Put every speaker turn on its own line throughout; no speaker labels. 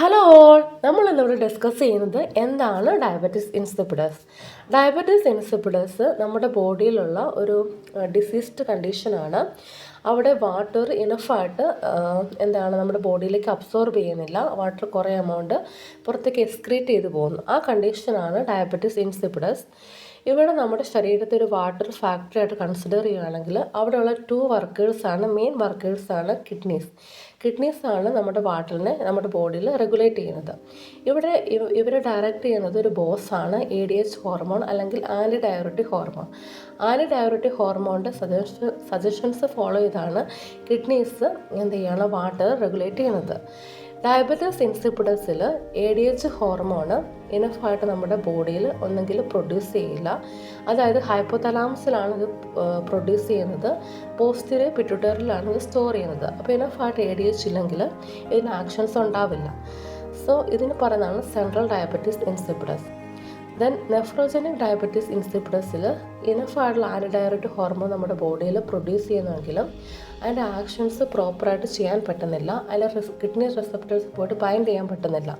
Hello നമ്മൾ ഇന്നിവിടെ discuss ചെയ്യുന്നത് എന്താണ് ഡയബറ്റിസ് ഇൻസിപ്പിഡസ് ഡയബറ്റിസ് ഇൻസിപ്പിഡസ് നമ്മുടെ ബോഡിയിലുള്ള ഒരു ഡിസീസ്ഡ് കണ്ടീഷനാണ് അവിടെ വാട്ടർ ഇനഫായിട്ട് എന്താണ് നമ്മുടെ ബോഡിയിലേക്ക് അബ്സോർബ് ചെയ്യുന്നില്ല. വാട്ടർ കുറേ എമൗണ്ട് പുറത്തേക്ക് എക്സ്ക്രീറ്റ് ചെയ്ത് പോകുന്നു. ആ കണ്ടീഷനാണ് ഡയബറ്റിസ് ഇൻസിപ്പിഡസ് ഇവിടെ നമ്മുടെ ശരീരത്തിൽ ഒരു വാട്ടർ ഫാക്ടറി ആയിട്ട് കൺസിഡർ ചെയ്യുകയാണെങ്കിൽ അവിടെയുള്ള ടു വർക്കേഴ്സാണ് മെയിൻ വർക്കേഴ്സാണ് കിഡ്നീസ് കിഡ്നീസാണ് നമ്മുടെ വാട്ടറിനെ നമ്മുടെ ബോഡിയിൽ റെഗുലേറ്റ് ചെയ്യുന്നത്. ഇവിടെ ഇവ- ഇവരെ ഡയറക്റ്റ് ചെയ്യുന്നത് ഒരു ബോസാണ് എ ഡി എച്ച് ഹോർമോൺ അല്ലെങ്കിൽ anti diabetic hormone anti diabetic ഹോർമോണിന്റെ suggestion suggestions follow ചെയ്താണ് കിഡ്നീസ് എന്ത് ചെയ്യണം വാട്ടർ റെഗുലേറ്റ് ചെയ്യുന്നത്. ഡയബറ്റീസ് ഇൻസിപ്പിഡസിൽ എ ഡി എച്ച് ഹോർമോണ് ഇനഫായിട്ട് നമ്മുടെ ബോഡിയിൽ ഒന്നെങ്കിൽ പ്രൊഡ്യൂസ് ചെയ്യില്ല. അതായത് ഹൈപ്പോതലാമസിലാണ് ഇത് പ്രൊഡ്യൂസ് ചെയ്യുന്നത്. പോസ്റ്റീരിയ പിറ്റുട്ടറിലാണ് ഇത് സ്റ്റോർ ചെയ്യുന്നത്. അപ്പോൾ ഇനഫായിട്ട് എ ഡി എച്ച് ഇല്ലെങ്കിൽ ഇതിന് ആക്ഷൻസ് ഉണ്ടാവില്ല. സോ ഇതിന് പറയുന്നതാണ് central diabetes insipidus then nephrogenic diabetes ഇൻസിപ്പിഡസിൽ ഇനഫായിട്ടുള്ള ആന്റിഡയറക്റ്റ് ഹോർമോൺ നമ്മുടെ ബോഡിയിൽ പ്രൊഡ്യൂസ് ചെയ്യുന്നെങ്കിലും അതിന്റെ ആക്ഷൻസ് പ്രോപ്പറായിട്ട് ചെയ്യാൻ പറ്റുന്നില്ല. അതിൽ കിഡ്നി റിസപ്റ്റേഴ്സ് പോയിട്ട് ബൈൻഡ് ചെയ്യാൻ പറ്റുന്നില്ല.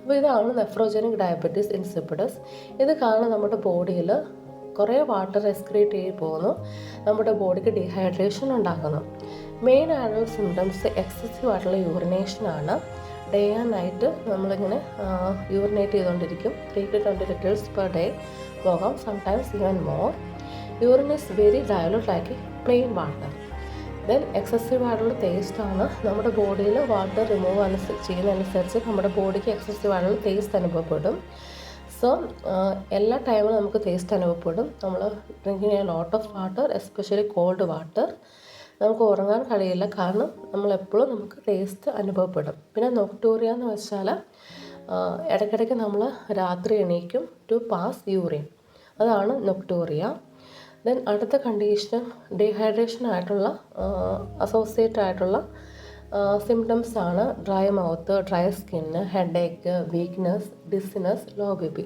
അപ്പോൾ ഇതാണ് നെഫ്രോജനിക് ഡയബറ്റീസ് ഇൻസിപ്പിഡസ് ഇത് കാരണം നമ്മുടെ ബോഡിയിൽ കുറേ വാട്ടർ എക്സ്ക്രീറ്റ് ചെയ്ത് പോകുന്നു. നമ്മുടെ ബോഡിക്ക് ഡീഹൈഡ്രേഷൻ ഉണ്ടാക്കുന്നു. മെയിൻ ആയിട്ടുള്ള സിംറ്റംസ് എക്സസീവ് ആയിട്ടുള്ള യൂറിനേഷനാണ് ഡേ ആൻഡ് നൈറ്റ് നമ്മളിങ്ങനെ യൂറിനേറ്റ് ചെയ്തുകൊണ്ടിരിക്കും. Three to twenty litres per day പോകാം. Sometimes even more urine is very dilute ആക്കി പ്ലെയിൻ വാട്ടർ ദെൻ എക്സസീവ് ആയിട്ടുള്ള ടേസ്റ്റാണ് നമ്മുടെ ബോഡിയിൽ വാട്ടർ റിമൂവ് അനുസരിച്ച് ചെയ്യുന്നതനുസരിച്ച് നമ്മുടെ ബോഡിക്ക് എക്സസീവ് ആയിട്ടുള്ള ടേസ്റ്റ് അനുഭവപ്പെടും. സോ എല്ലാ ടൈമിലും നമുക്ക് ടേസ്റ്റ് അനുഭവപ്പെടും. നമ്മൾ drinking a lot of water especially cold water നമുക്ക് ഉറങ്ങാൻ കഴിയില്ല. കാരണം നമ്മളെപ്പോഴും നമുക്ക് ടേസ്റ്റ് അനുഭവപ്പെടും. പിന്നെ നൊക്ടൂറിയ എന്ന് വെച്ചാൽ ഇടയ്ക്കിടയ്ക്ക് നമ്മൾ രാത്രി എണീക്കും ടു പാസ് യൂറിൻ അതാണ് നൊക്ടൂറിയ ദെൻ അടുത്ത കണ്ടീഷൻ ഡീഹൈഡ്രേഷൻ ആയിട്ടുള്ള അസോസിയേറ്റ് ആയിട്ടുള്ള സിംറ്റംസ് ആണ് dry mouth dry skin headache weakness dizziness low B P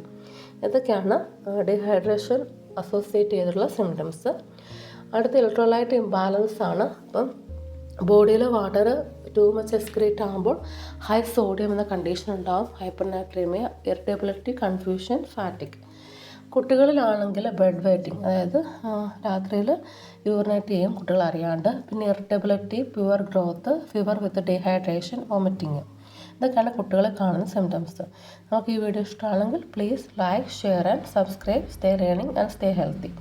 ഇതൊക്കെയാണ് ഡീഹൈഡ്രേഷൻ അസോസിയേറ്റ് ചെയ്തിട്ടുള്ള സിംറ്റംസ് അടുത്ത ഇലക്ട്രോലൈറ്റ് ഇംബാലൻസ് ആണ്. അപ്പം ബോഡിയിൽ വാട്ടർ ടു മച്ച് എക്സ്ക്രീറ്റ് ആകുമ്പോൾ ഹൈ സോഡിയം എന്ന കണ്ടീഷൻ ഉണ്ടാകും hypernatremia irritability confusion fatigue കുട്ടികളിലാണെങ്കിൽ ബെഡ് വെയിറ്റിംഗ് അതായത് രാത്രിയിൽ യൂറിനേറ്റ് ചെയ്യും കുട്ടികൾ അറിയാണ്ട്. പിന്നെ irritability poor growth fever with dehydration vomiting ഇതൊക്കെയാണ് കുട്ടികളെ കാണുന്ന സിംറ്റംസ് നമുക്ക് ഈ വീഡിയോ ഇഷ്ടമാണെങ്കിൽ please like share and subscribe stay learning and stay healthy